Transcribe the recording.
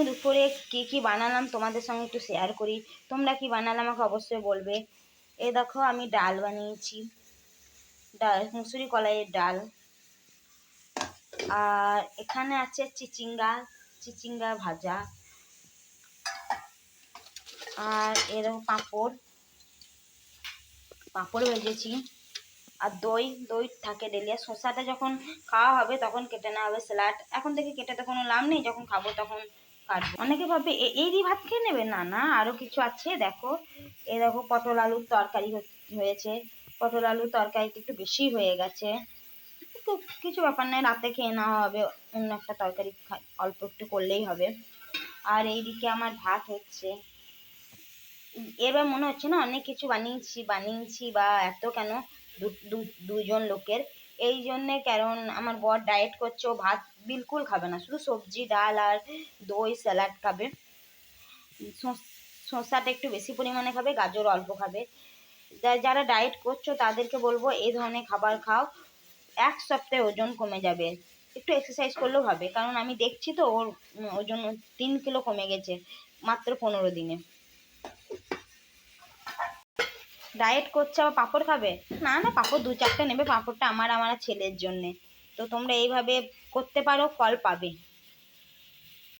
আমি দুপুরে কী কী বানালাম তোমাদের সঙ্গে একটু শেয়ার করি। তোমরা কি বানালে আমাকে অবশ্যই বলবে। এ দেখো, আমি ডাল বানিয়েছি। ডাল, মুসুরি কলাইয়ের ডাল। আর এখানে আছে চিচিঙ্গা চিচিঙ্গা ভাজা। আর এরকম পাঁপড়। পাঁপড় ভেজেছি। আর দই দই থাকে ডেলি আর শসাটা যখন খাওয়া হবে তখন কেটে নেওয়া হবে স্যালাড এখন থেকে কেটে তো কোনো লাভ নেই, যখন খাব তখন কাটবো। অনেকে ভাবে "এ- এই দিয়ে ভাত খেয়ে নেবে? না না আরও কিছু আছে, দেখো। এই দেখো, পটল আলুর তরকারি হয়েছে। পটল আলুর তরকারিটা একটু বেশি হয়ে গেছে। তো কিছু ব্যাপার নয়, রাতে খেয়ে নেওয়া হবে, অন্য একটা তরকারি অল্প একটু করলেই হবে। আর এইদিকে আমার ভাত হচ্ছে। এবার মনে হচ্ছে না, অনেক কিছু বানিয়েছি বানিয়েছি বা এত কেন দুজন লোকের। এই জন্যে কারণ আমার বর ডায়েট করছে, ও ভাত বিলকুল খাবে না। শুধু সবজি, ডাল আর দই স্যালাড খাবে। শস- শসাটা একটু বেশি পরিমাণে খাবে, গাজর অল্প খাবে। যারা ডায়েট করছ তাদেরকে বলব, এই ধরনের খাবার খাও। এক সপ্তাহে ওজন কমে যাবে। একটু এক্সারসাইজ করলেও হবে। কারণ আমি দেখছি তো ওর ওজন তিন কিলো কমে গেছে মাত্র পনেরো দিনে। ডায়েট করছে, আবার পাঁপড় খাবে? না না, পাঁপড় দু চারটে নেবে, পাঁপড়টা আমার আমার ছেলের জন্যে। তো তোমরা এইভাবে করতে পারো, ফল পাবে।